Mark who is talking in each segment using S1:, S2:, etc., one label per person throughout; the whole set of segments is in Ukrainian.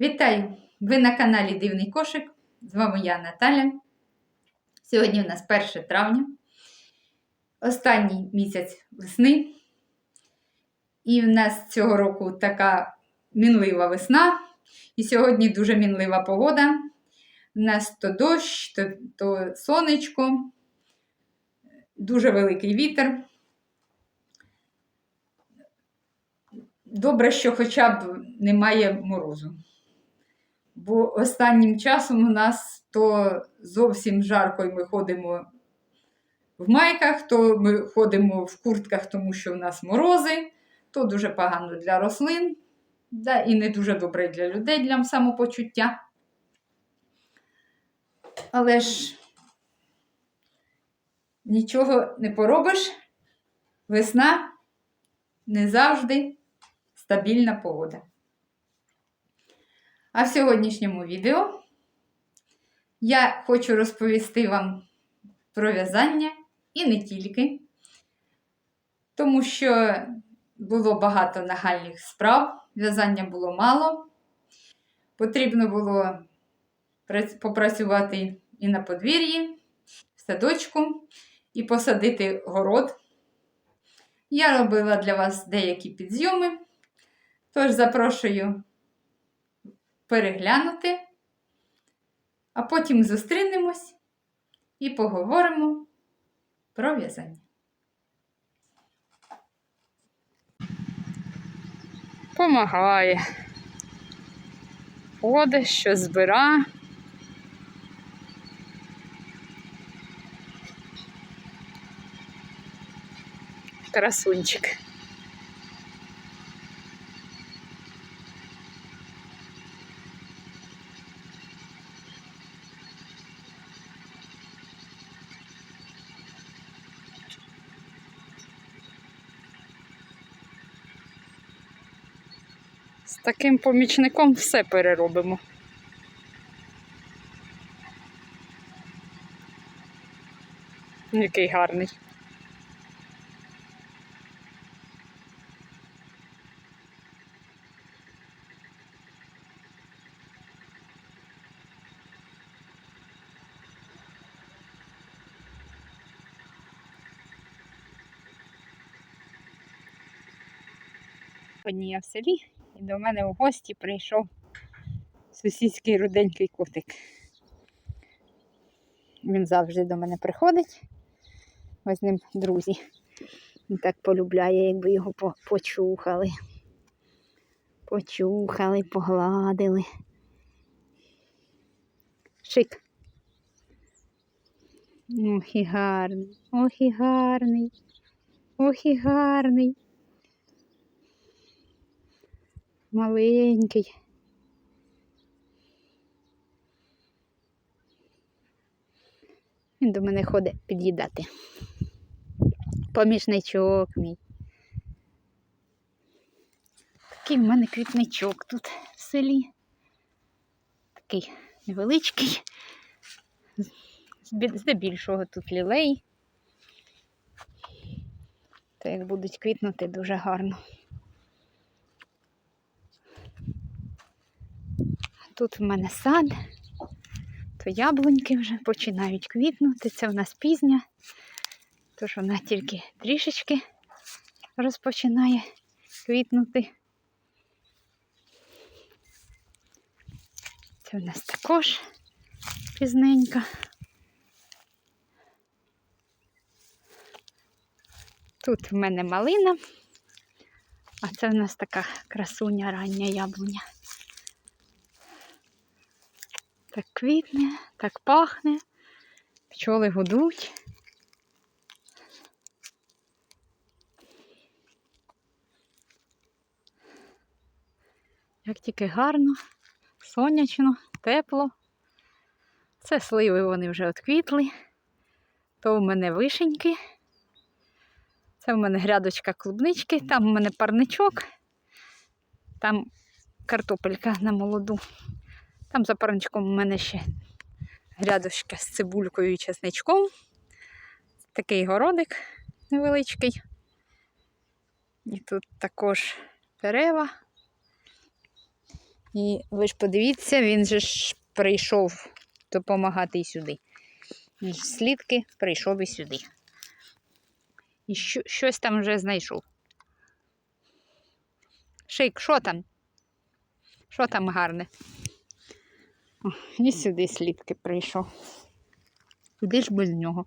S1: Вітаю! Ви на каналі Дивний Кошик. З вами я Наталя. Сьогодні у нас 1 травня, останній місяць весни. І в нас цього року така мінлива весна. І сьогодні дуже мінлива погода. У нас то дощ, то, то сонечко, дуже великий вітер. Добре, що хоча б немає морозу. Бо останнім часом у нас то зовсім жарко, і ми ходимо в майках, то ми ходимо в куртках, тому що в нас морози, то дуже погано для рослин, да, і не дуже добре для людей для самопочуття. Але ж нічого не поробиш, весна не завжди стабільна погода. А в сьогоднішньому відео я хочу розповісти вам про в'язання і не тільки, тому що було багато нагальних справ, в'язання було мало. Потрібно було попрацювати і на подвір'ї, в садочку, і посадити город. Я робила для вас деякі підзйоми, тож запрошую переглянути, а потім зустрінемось і поговоримо про в'язання.
S2: Помагає. Ходить, що збира. Красунчик. Таким помічником все переробимо. Який гарний. Я в селі і до мене в гості прийшов сусідський руденький котик. Він завжди до мене приходить. Ми з ним друзі. Він так полюбляє, якби його почухали. Почухали, погладили. Шик. Ох і гарний, ох і гарний, ох і гарний. Маленький. Він до мене ходить під'їдати. Помічничок мій. Такий в мене квітничок тут в селі. Такий невеличкий. Здебільшого тут лілей. То як будуть квітнути дуже гарно. Тут в мене сад, то яблуньки вже починають квітнути. Це в нас пізня, тож вона тільки трішечки розпочинає квітнути. Це в нас також пізненька. Тут в мене малина, а це в нас така красуня рання яблуня. Так квітне, так пахне, пчоли гудуть. Як тільки гарно, сонячно, тепло. Це сливи вони вже відквітли. То в мене вишеньки. Це в мене грядочка клубнички, там в мене парничок, там картопелька на молоду. Там за парничком у мене ще грядочка з цибулькою і чесничком. Такий городик невеличкий. І тут також дерева. І ви ж подивіться, він же ж прийшов допомагати і сюди. Ж слідки прийшов і сюди. І що, щось там вже знайшов. Шик, що там? Що там гарне? І сюди слідки прийшов. Куди ж без нього?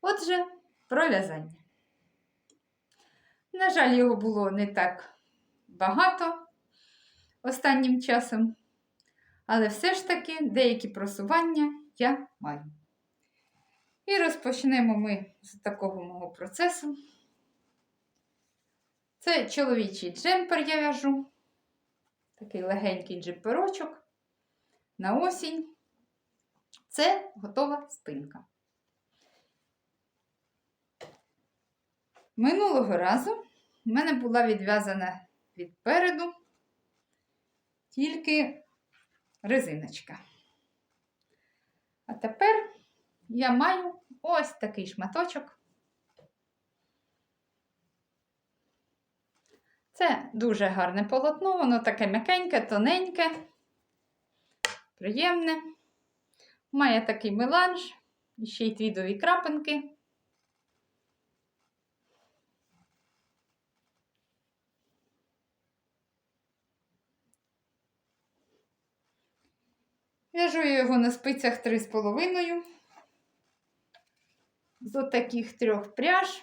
S1: Отже, про в'язання. На жаль, його було не так багато останнім часом, але все ж таки деякі просування я маю. І розпочнемо ми з такого мого процесу. Це чоловічий джемпер я в'яжу. Такий легенький джемперочок на осінь. Це готова спинка. Минулого разу в мене була відв'язана відпереду тільки резиночка. А тепер я маю ось такий шматочок. Це дуже гарне полотно, воно таке м'якеньке, тоненьке, приємне. Має такий меланж, ще й твідові крапинки. В'яжу я його на спицях 3,5 з отаких трьох пряж.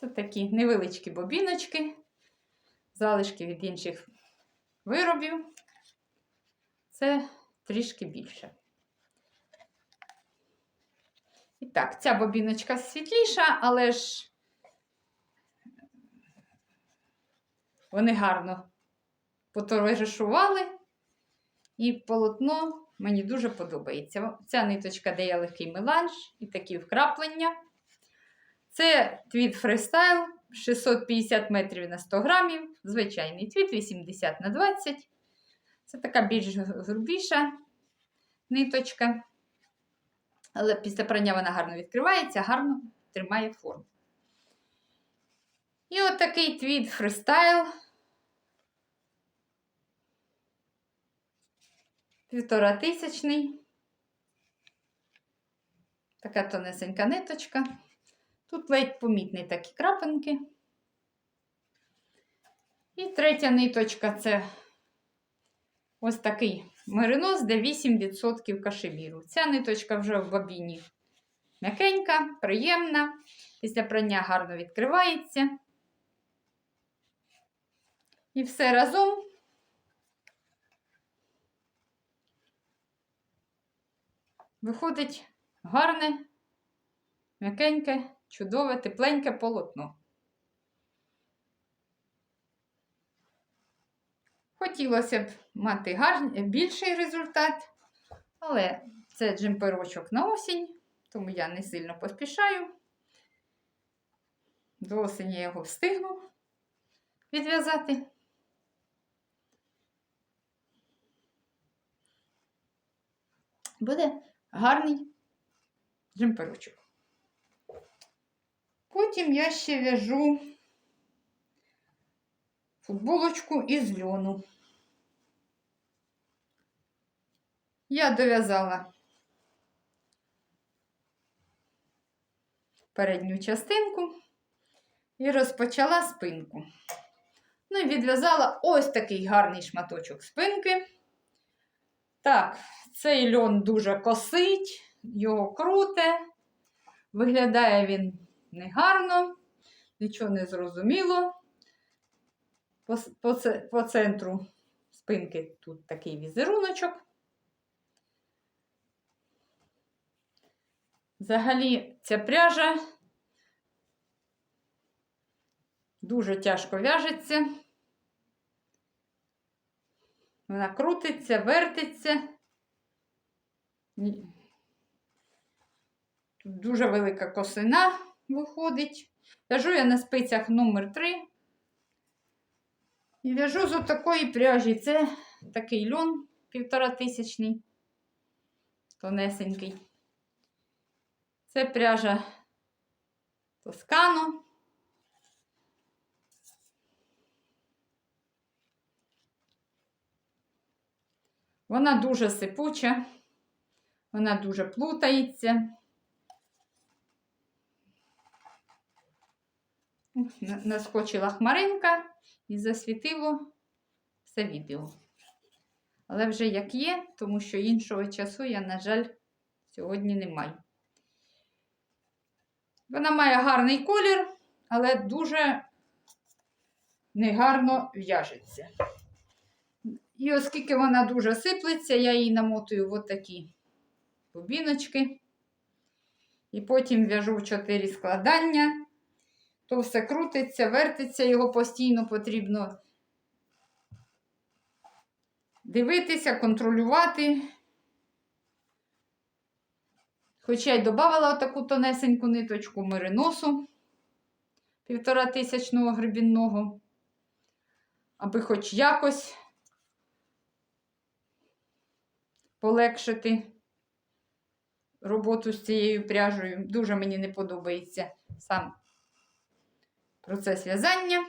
S1: Це такі невеличкі бобіночки, залишки від інших виробів. Це трішки більше. І так, ця бобіночка світліша, але ж вони гарно поторежишували, і полотно мені дуже подобається. Ця ниточка дає легкий меланж і такі вкраплення. Це твіт фристайл 650 метрів на 100 грамів. Звичайний твіт 80 на 20. Це така більш грубіша ниточка. Але після прання вона гарно відкривається, гарно тримає форму. І от такий твіт фристайл. Півтора тисячний. Така тонесенька ниточка. Тут ледь помітні такі крапинки. І третя ниточка це ось такий меринос, де 8% кашеміру. Ця ниточка вже в бобіні м'якенька, приємна. Після прання гарно відкривається. І все разом виходить гарне, м'якеньке, чудове, тепленьке полотно. Хотілося б мати гарний, більший результат, але це джемперочок на осінь, тому я не сильно поспішаю. До осені я його встигну відв'язати. Буде гарний джемперочок. Потім я ще в'яжу футболочку із льону. Я дов'язала передню частинку і розпочала спинку. Ну і відв'язала ось такий гарний шматочок спинки. Так, цей льон дуже косить, його круте, виглядає він негарно, нічого не зрозуміло. По, по, по центру спинки тут такий візеруночок. Взагалі, ця пряжа дуже тяжко в'яжеться. Вона крутиться, вертиться. Тут дуже велика косина виходить. В'яжу я на спицях номер 3. І в'яжу з такої пряжі. Це такий льон півтора тисячний, тонесенький. Це пряжа Тоскано. Вона дуже сипуча, вона дуже плутається. Ух, на- Наскочила хмаринка і засвітило все відео. Але вже як є, тому що іншого часу я, на жаль, сьогодні не маю. Вона має гарний колір, але дуже негарно в'яжеться. І оскільки вона дуже сиплеться, я її намотую в отакі бобіночки. І потім в'яжу в 4 складання. То все крутиться, вертиться, його постійно потрібно дивитися, контролювати. Хоча й додавала таку тонесеньку ниточку мериносу півтора тисячного гребінного, аби хоч якось полегшити роботу з цією пряжею. Дуже мені не подобається сам процес в'язання,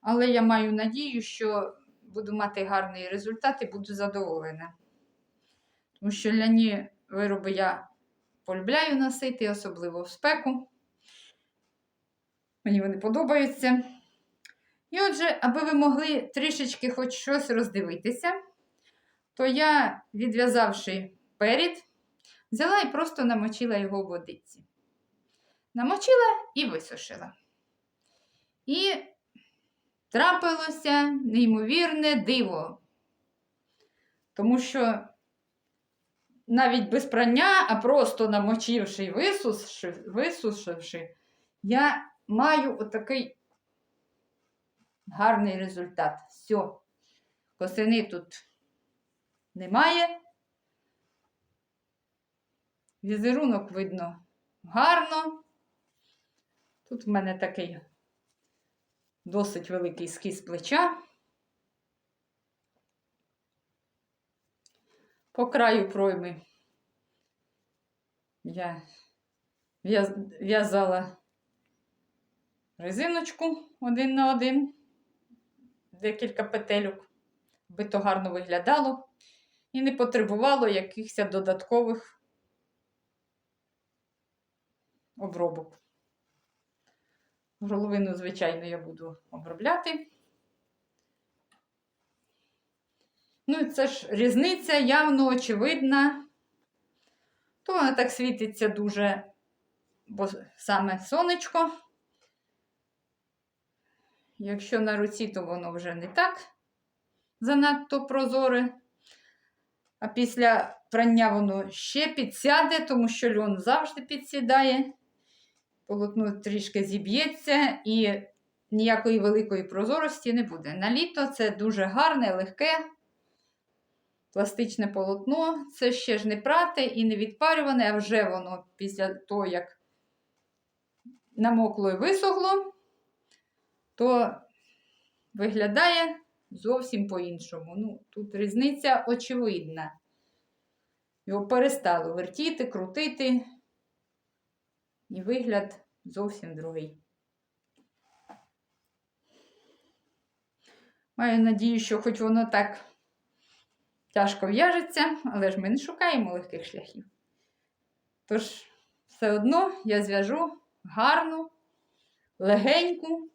S1: але я маю надію, що буду мати гарний результат і буду задоволена. Тому що ляні вироби я полюбляю носити, особливо в спеку. Мені вони подобаються. І отже, аби ви могли трішечки хоч щось роздивитися, то я, відв'язавши перед, взяла і просто намочила його в водиці. Намочила і висушила. І трапилося неймовірне диво. Тому що навіть без прання, а просто намочивши і висушивши, висушивши, я маю отакий гарний результат. Все. Косини тут немає. Візерунок видно гарно. Тут в мене такий досить великий скіз плеча. По краю пройми я в'язала резиночку один на один, декілька петельок, аби то гарно виглядало і не потребувало якихось додаткових обробок. Горловину, звичайно, я буду обробляти. Ну, і це ж різниця явно очевидна. То вона так світиться дуже, бо саме сонечко. Якщо на руці, то воно вже не так занадто прозоре. А після прання воно ще підсяде, тому що льон завжди підсідає. Полотно трішки зіб'ється і ніякої великої прозорості не буде. На літо це дуже гарне, легке, пластичне полотно. Це ще ж не прате і не відпарюване, а вже воно після того, як намокло і висохло, то виглядає зовсім по-іншому. Ну, Тут різниця очевидна. Його перестало вертіти, крутити, і вигляд зовсім другий. Маю надію, що хоч воно так тяжко в'яжеться, але ж ми не шукаємо легких шляхів. Тож, все одно я зв'яжу гарну, легеньку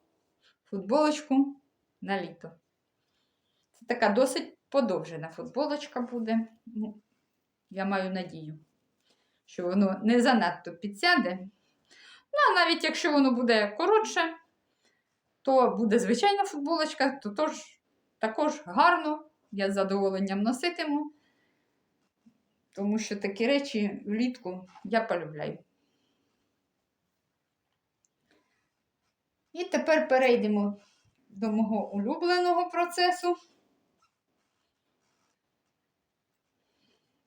S1: футболочку на літо. Це така досить подовжена футболочка буде. Ну, я маю надію, що воно не занадто підсяде. Ну, а навіть якщо воно буде коротше, то буде звичайна футболочка, то тож, також гарно, я з задоволенням носитиму, тому що такі речі влітку я полюбляю. І тепер перейдемо до мого улюбленого процесу.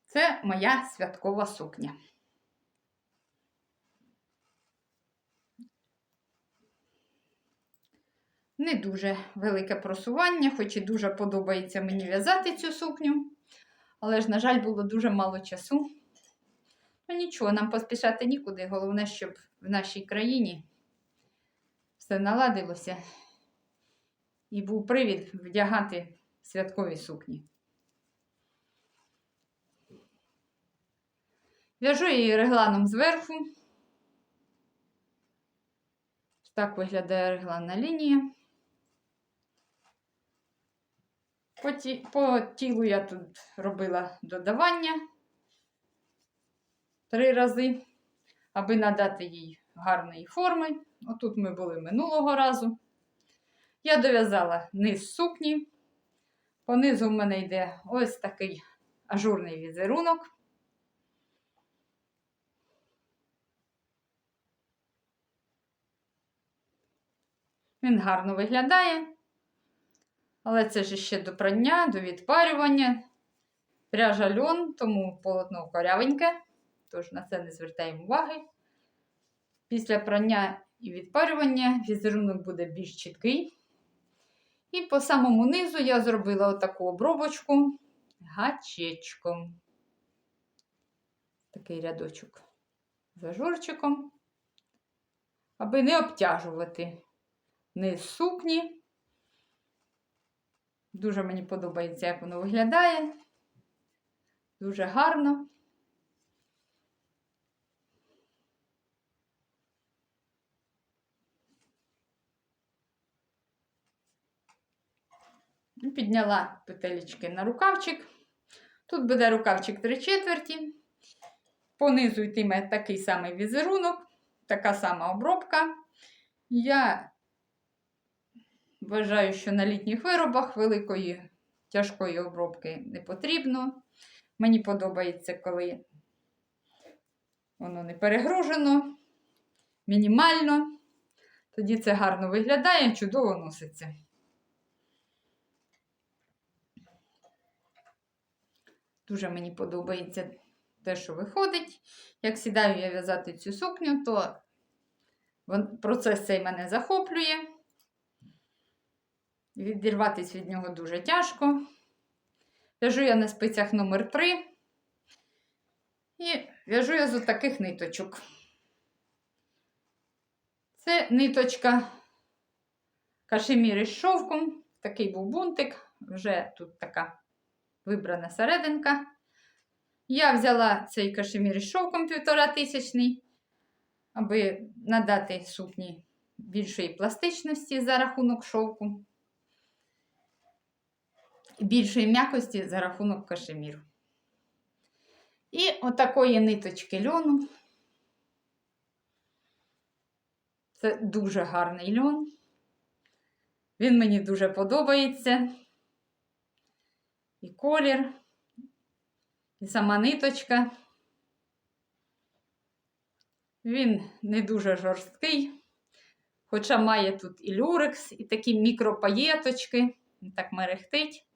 S1: Це моя святкова сукня. Не дуже велике просування, хоч і дуже подобається мені в'язати цю сукню. Але ж, на жаль, було дуже мало часу. Ну нічого, нам поспішати нікуди. Головне, щоб в нашій країні все наладилося і був привід вдягати святкові сукні. В'яжу її регланом зверху. Так виглядає регланна лінія. По, ті, по тілу я тут робила додавання три рази, аби надати їй гарної форми. Отут ми були минулого разу. Я дов'язала низ сукні. Понизу в мене йде ось такий ажурний візерунок. Він гарно виглядає. Але це ж ще до прання, до відпарювання. Пряжа льон, тому полотно корявеньке, тож на це не звертаємо уваги. Після прання і відпарювання візерунок буде більш чіткий. І по самому низу я зробила отаку обробочку гачечком. Такий рядочок з ажурчиком, аби не обтяжувати низ сукні. Дуже мені подобається, як воно виглядає. Дуже гарно. Підняла петелечки на рукавчик. Тут буде рукавчик 3 четверті. Понизу йтиме такий самий візерунок, така сама обробка. Я Вважаю, що на літніх виробах великої тяжкої обробки не потрібно. Мені подобається, коли воно не перегружено, мінімально. Тоді це гарно виглядає, чудово носиться. Дуже мені подобається те, що виходить. Як сідаю я в'язати цю сукню, то процес цей мене захоплює. Відірватися від нього дуже тяжко. В'яжу я на спицях номер 3 і в'яжу я з таких ниточок. Це ниточка кашеміри з шовком. Такий був бунтик, вже тут така вибрана серединка. Я взяла цей кашемір з шовком півтора тисячний, аби надати сукні більшої пластичності за рахунок шовку більшої м'якості за рахунок кашеміру. І отакої ниточки льону. Це дуже гарний льон. Він мені дуже подобається. І колір, і сама ниточка. Він не дуже жорсткий, хоча має тут і люрекс, і такі мікропаєточки, так мерехтить.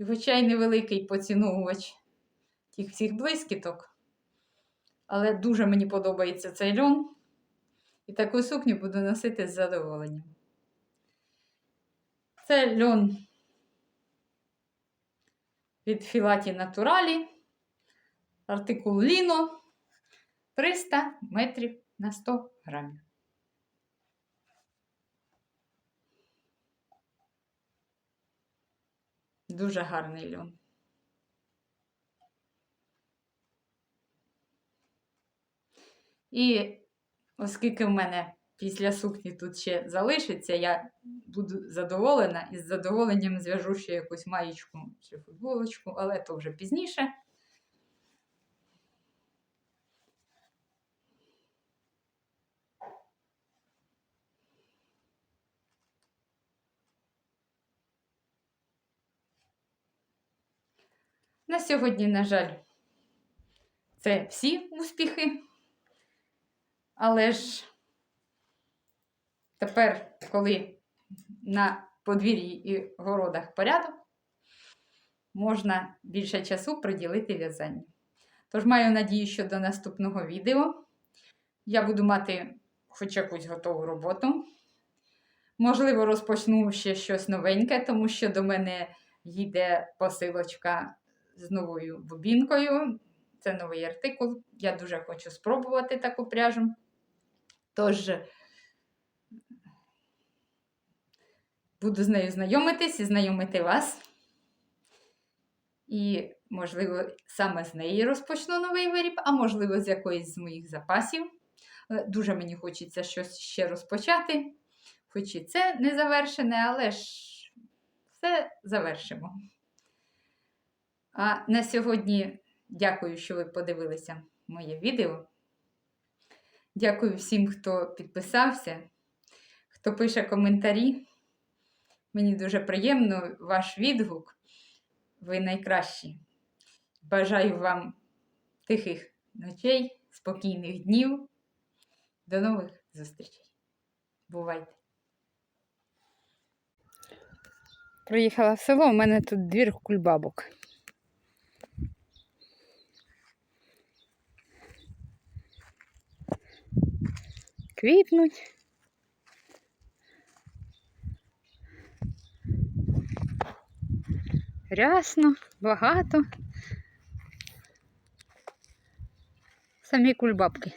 S1: І хоча й невеликий поціновувач тих всіх блискіток, але дуже мені подобається цей льон. І таку сукню буду носити з задоволенням. Це льон від Філаті Натуралі, артикул Ліно 300 метрів на 100 грамів. Дуже гарний льон. І оскільки в мене після сукні тут ще залишиться, я буду задоволена і з задоволенням зв'яжу ще якусь маєчку чи футболочку, але то вже пізніше. На сьогодні, на жаль, це всі успіхи. Але ж тепер, коли на подвір'ї і городах порядок, можна більше часу приділити в'язанню. Тож маю надію, що до наступного відео я буду мати хоч якусь готову роботу. Можливо, розпочну ще щось новеньке, тому що до мене їде посилочка з новою бобінкою. Це новий артикул. Я дуже хочу спробувати таку пряжу. Тож буду з нею знайомитись і знайомити вас. І, можливо, саме з неї розпочну новий виріб, а можливо, з якоїсь з моїх запасів. Е, Дуже мені хочеться щось ще розпочати. Хоч і це не завершене, але ж все завершимо. А на сьогодні дякую, що ви подивилися моє відео. Дякую всім, хто підписався, хто пише коментарі. Мені дуже приємно ваш відгук. Ви найкращі. Бажаю вам тихих ночей, спокійних днів. До нових зустрічей. Бувайте!
S2: Приїхала в село, у мене тут двір кульбабок. Квітнуть. Рясно, багато. Самі кульбабки.